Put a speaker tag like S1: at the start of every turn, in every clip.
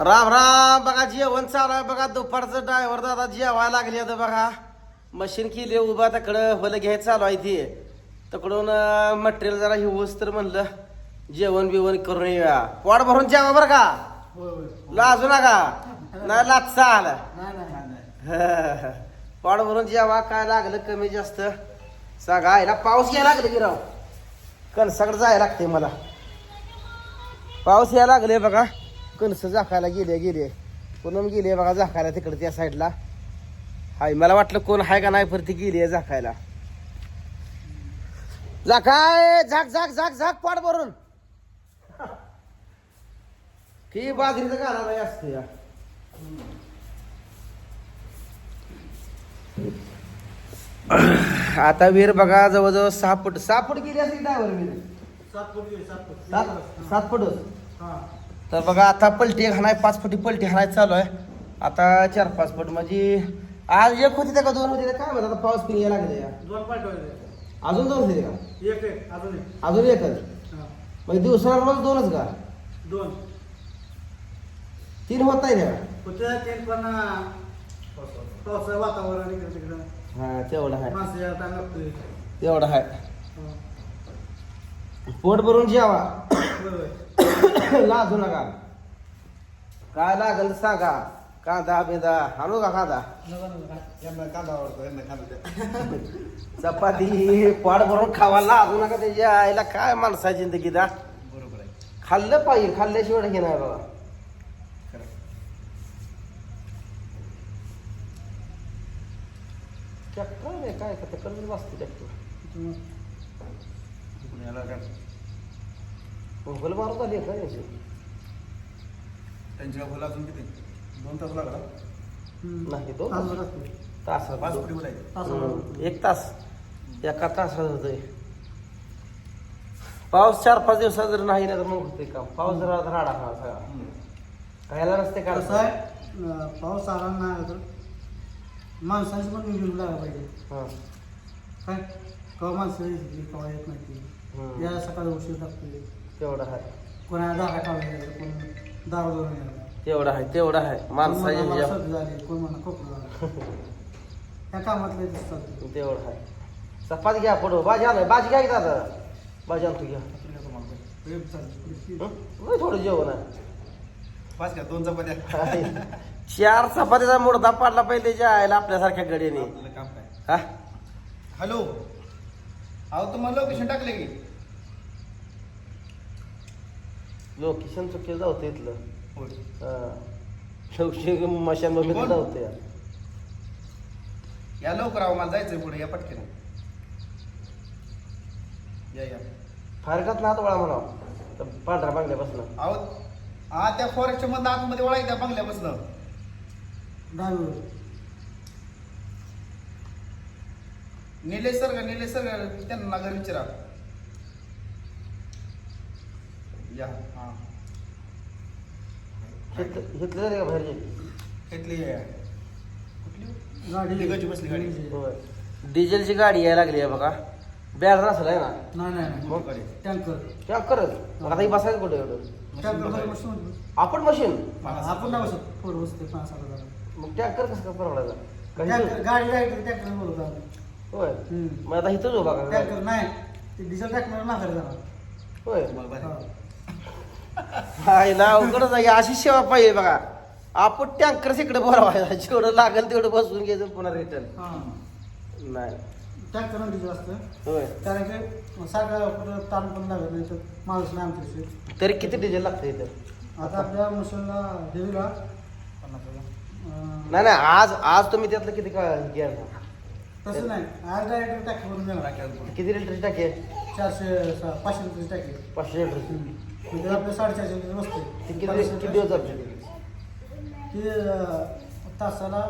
S1: राम राम बघा जेवण चालू आहे बघा दुपारचं ड्रायव्हर दादा जेवायला लागले आता बघा. मशीन केली उभा तकडं भलं घ्यायचं चालू आहे ते. तकडून मटेरियल जरा हिवस तर म्हणलं जेवण बिवण करून येऊया. पोट भरून जेवा बरं का? लाजू नका. नाही लाचसा आला पोट भरून जेवा काय लागलं कमी जास्त. सांगा आईला पाऊस यायला लागलं की राव? कणसाकडे जायला लागते मला. पाऊस यायला लागले बघा. कणस झाकायला गेले गेले. पूनम गेली बघा झाकायला तिकडे त्या साईडला. हाय मला वाटलं कोण हाय का नाही परती गेली आहे झाकायला. झाकाय झाक झाक झाक झाक पाड भरून. ती बाजरीचं नाही असतं या. आता वीर बघा जवळजवळ सहा फूट सहा फूट गेली असेल ड्रायव्हर वीर सात सात फूट. तर बघा आता पलटी हाणाय पाच फुटी पलटी हाणाय चालू आहे. आता चार पाच फूट म्हणजे आज एक होती का दोन होती काय म्हणतात पाऊस पिणी यायला लागले
S2: दोन
S1: अजून दोन होते का?
S2: एक एक अजून
S1: अजून एकच. म्हणजे दिवसाला रोज दोनच का?
S2: दोन.
S1: तीन होत नाही का
S2: तीन पण वातावरण इकडे तिकडे.
S1: हा तेवढं आहे. तेवढं आहे. पोट भरून जेवा. लाजू नका. काय लागल सांगा. कांदा बिंदा आणू का कांदा?
S2: यांना कांदा आवडतो यांना कांदा द्या.
S1: चपाती पोट भरून खावा. लाजू नका त्याच्या आईला काय माणसा जिंदगी दा?
S2: बरोबर आहे.
S1: खाल्लं पाहिजे. खाल्ल्याशिवाय नाही बाबा. ट्रॅक्टर नाही काय? का कर्ज वाचते ट्रॅक्टर मोबाईल मारून आली आहे का याची?
S2: त्यांची का फुलं अजून किती? दोन तास लागला.
S1: नाही तो
S2: तासभर. असतो.
S1: तास.
S2: पाच फुटी
S1: हम्म, एक तास. एका तासात होतोय. पाऊस चार पाच दिवसात जर नाही ना तर मग होते काम. पाऊस जर राडा हा सगळा. खायला नसते का?
S2: कसं आहे? अं, पाऊस आला नाही तर? माणसाची पण नियोजन लागायला पाहिजे.
S1: हा.
S2: काय? केव्हा माणसं येते केव्हा येत नाही
S1: हम्म.
S2: या सकाळी उशीर लागतोय.
S1: तेवढं आहे?
S2: कोण? दारू धरून यायला
S1: तेवढं आहे तेवढं आहे
S2: कोण म्हणा मला
S1: माणसाच्या
S2: सर्दी झाली कोण म्हणा खोकला झाला. त्या कामातले दिसतात.
S1: तेवढं आहे चपाती घ्या पडो भाजी आलं भाजी घ्या की दादा. भाजी आणतो घ्या. हं? लय थोडं जेवण आहे.
S2: पाच घ्या दोन चपात्या.
S1: चार चपातीचा मुडदा पाडला पाहिजे त्याच्या आईला आपल्यासारख्या गडीने
S2: आपलं काम काय?
S1: हा?
S2: हॅलो? अहो तुम्हाला लोकेशन टाकले की?
S1: लोकेशन चुकीचं जाऊ इथलं.
S2: होय.
S1: शेवशी मशान बघितलं
S2: कोण?
S1: जाऊ या
S2: या लवकर अहो मला जायचंय पुढे. या पटकन. या या.
S1: फारकात ना वळा म्हणावं. तर पांढऱ्या बांगड्या बसणं.
S2: अहो हा त्या फॉरेस्टच्या मधनं आतमध्ये वळाय त्या बंगल्यापासनं निलेश सर का? निलेश सर त्यांना नगर विचारा. या. हा.
S1: घेतलं का बाहेरचे?
S2: घेतली गाडी. बसली गाडी.
S1: होय. डिझेलची गाडी यायला लागली आहे बघा. बॅलर असेल आहे ना?
S2: नाही नाही
S1: मग?
S2: गाडी?
S3: टँकर.
S1: त्या करत मग आता ही बसायचं कुठे एवढं?
S3: टँकरमध्ये होती.
S1: आपण मशीन
S3: आपण नाही बसत. फोर बसते पाच सात हजार
S1: मग टँकर कसं काय परवडायचा?
S3: टँकर गाडी राहायची टँकर बोलतो आम्ही.
S1: होय. मग आता इथंच उभा का
S3: टँकर नाही. ते डिझेल टँकर नाकार जाणार.
S1: होय.
S2: तुम्हाला भारी.
S1: हाय ना अवघडच आहे. अशी सेवा पाहिजे बघा. आपण टँकर इकडे बोलावायचा जेवढं लागेल तेवढं बसवून घ्यायचं पुन्हा रिटर्न
S3: हा.
S1: नाही.
S3: टँकर
S1: होय.
S3: कारण की सारखं कुठं ताण पण लागत नाही तर माणूस नाही आमच्याशी
S1: तरी किती डिझेल लागतं इथं?
S3: आता आपल्या मशीनला
S1: नाही नाही आज आज तुम्ही त्यातलं किती का घ्या
S3: तसं नाही. आज डायरेक्ट भरून देणार.
S1: किती लिटरची टाकी आहे?
S3: चारशे सा- पाचशे रुपयाची टाकी
S1: पाचशे लिटरची.
S3: म्हणजे आपल्या साडेचारशे बसते
S1: ती किती किती दिवस चालते
S3: ती? अं, तासाला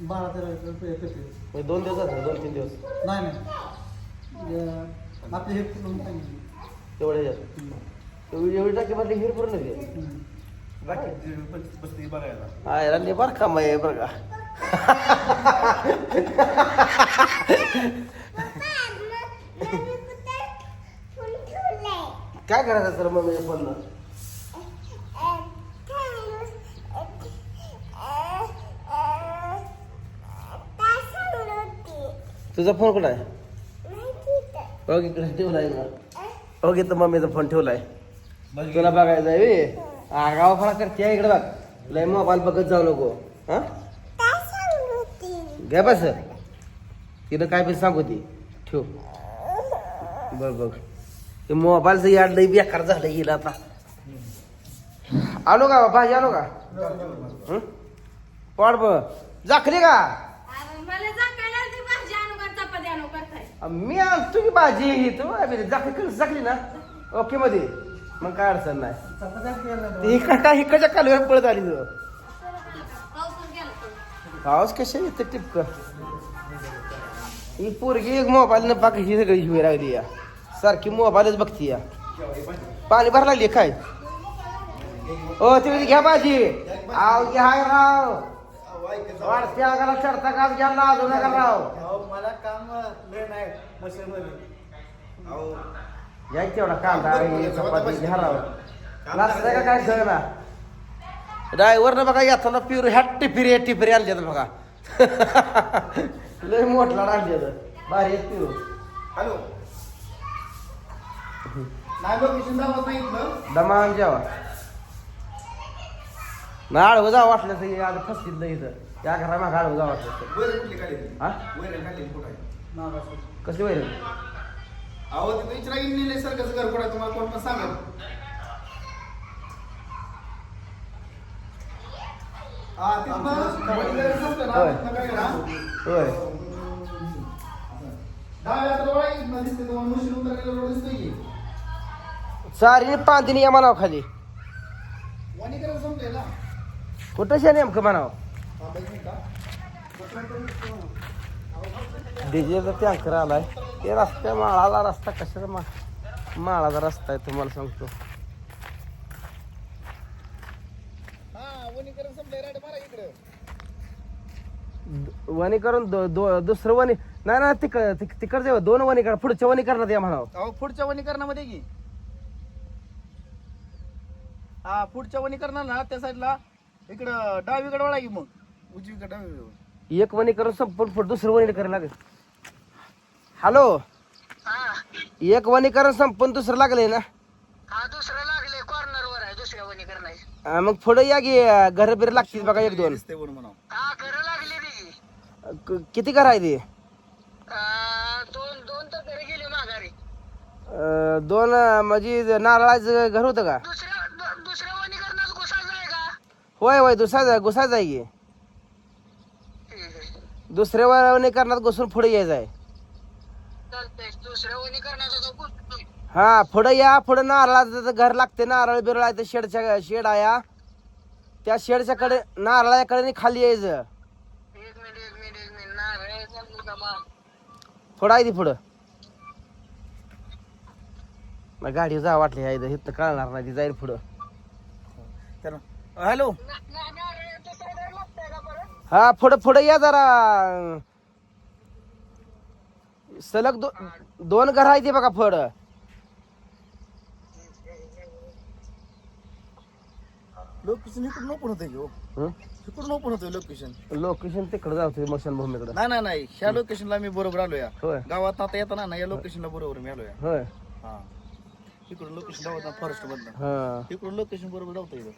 S3: बारा तेरा लिटर पे- पेते
S1: म्हणजे दोन दिवस जातात दोन तीन दिवस?
S3: नाही नाही. अं, आपले हे
S1: तेवढे ह्याच्यात एवढी एवढी टाकी भरली हिर पूर्ण घे
S3: हम्म.
S2: बाकी? ती बस- बसली बघायला.
S1: हाय रांनी बरं का मग बरं का? काय करायचं तर मग पण तुझा फोन कुठं आहे? ओके इकडे ठेवलाय ओके तर मम्मीचा फोन ठेवलाय. तुला बघायचं आहे आगाव फळा करते इकडे बघ. लय मोबाईल बघत जाऊ नको हा? घ्या बस. तिनं काय पण सांगू ती. ठेव. बघ बघ. ते मोबाईलचं याड लई बेकार झालं येईल आता. आलो का भाजी आलो का? हं? पाड बघ जाखली का?
S4: मला जाकायला ती भाजी आणू का चपाती आणू करताय
S1: मी आणतो की भाजी? ही तू जाखली कर जाखली ना. ओके मध्ये. मग काय अडचण नाही. ती इकडं इकडच्या कालव्यात पळत आली
S4: गेला तो.
S1: पाऊस कशा येते टिपक? ही पोरगी एक मोबाईल न पाक ही सगळी हिवी लागली या. सारखी मोबाईलच बघती या. पाणी भर लागली काय ओ तुम्ही घ्या भाजी. आव घ्या राव. चढता नका राव.
S3: मला काम नाही मध्ये
S1: घ्या की तेवढा कांदा हे चपाती घ्या राव. नाचताय का काय सगळं ना. ड्रायव्हरनं बघा येताना पिरू ह्या टिफिरी टिफिरी आणल्यात बघा. लय मोठला आणल्यात भारी पिरू.
S2: हॅलो. लोकेशन दाखवत इथलं
S1: दमान जेवा. ना आडवं जा वाटलं तर आज फसतील इथं. या घरा मागं आडवं जा वाटलं तर.
S2: वैरण कुठली
S1: हा?
S2: कुठं आहे?
S3: नागाचं.
S1: कसली वैर
S2: अहो तिथं इचरा इंजिनियर सारखंच घर कुठं आहे? तुम्हाला कोण पण सांगेल. हा वैरण संपलं ना,
S1: होय.
S2: तिथनं काय करा?
S1: होय.
S2: दहा वेळा तर वळा इथनं दिसते तुम्हाला मशीन उतरलेलं रोड दिसतोय की.
S1: सारी पांदिनी या म्हणावं खाली
S2: वनीकरण संपले ना?
S1: कुठं शे नेमकं म्हणावं. डिझेलचा टँकर आलाय. ते रस्त्या माळाला रस्ता कशाचा मा माळाचा रस्ता आहे तुम्हाला सांगतो.
S2: हा वनीकरण
S1: दुसरं वनी नाही ना तिक तिक- तिकडचे दोन वनीकरण पुढच्या वनीकरणात या म्हणावं.
S2: पुढच्या वनीकरणामध्ये की हा पुढच्या वनीकरणाला ना त्या साईडला इकडं डावीकडे वळा की मग. उजवीकडे डावीकडे.
S1: एक वनीकरण संपून पुढं दुसरं वनीकरण लागेल. हॅलो? एक वनीकरण संपून दुसरं लागलंय ना?
S5: हा दुसरं लागले कॉर्नर वर आहे दुसऱ्या
S1: अं, मग पुढे या की घर बिर लागतील बघा एक दोन.
S2: दिसते
S5: हा घरं लागली
S1: क- किती घर आहे ते?
S5: दोन दोन तर घरी गेली माघारी.
S1: अं, दोन अं, म्हणजे नारळाचं घर होतं का? होय होय दुसरा की
S5: ठीक आहे
S1: दुसऱ्या वनीकरणात घुसून पुढे यायचं आहे हा पुढे या पुढे नारळाचं घर लागते नारळ बिरळ आहे शेडच्या शेड आहे त्या शेडच्या कडे नारळाच्या कडे खाली यायचं.
S5: एक मिनिट एक मिनिट एक मिनिट नारळ चालू का मा
S1: पुढं आहे ती पुढं. मग गाडी जा वाटली आहे इथं इथं कळणार नाही ती जाईल पुढं.
S2: हॅलो.
S1: हा पुढं पुढं या जरा. सलग दो, दोन घर आहे ते बघा पुढं.
S2: लोकेशन इकडून ओपन होते
S1: हो?
S2: इकडून ओपन होतोय लोकेशन
S1: लोकेशन तिकडं जाऊ मशानभूमीकडं.
S2: नाही नाही नाही. ह्या लोकेशनला मी बरोबर आलो या
S1: होय.
S2: गावात आता येताना ना या लोकेशनला बरोबर मी आलो या
S1: होय.
S2: हा. इकडून लोकेशन गावात फॉरेस्ट मधनं.
S1: हा.
S2: इकडून लोकेशन बरोबर जाऊ इथं.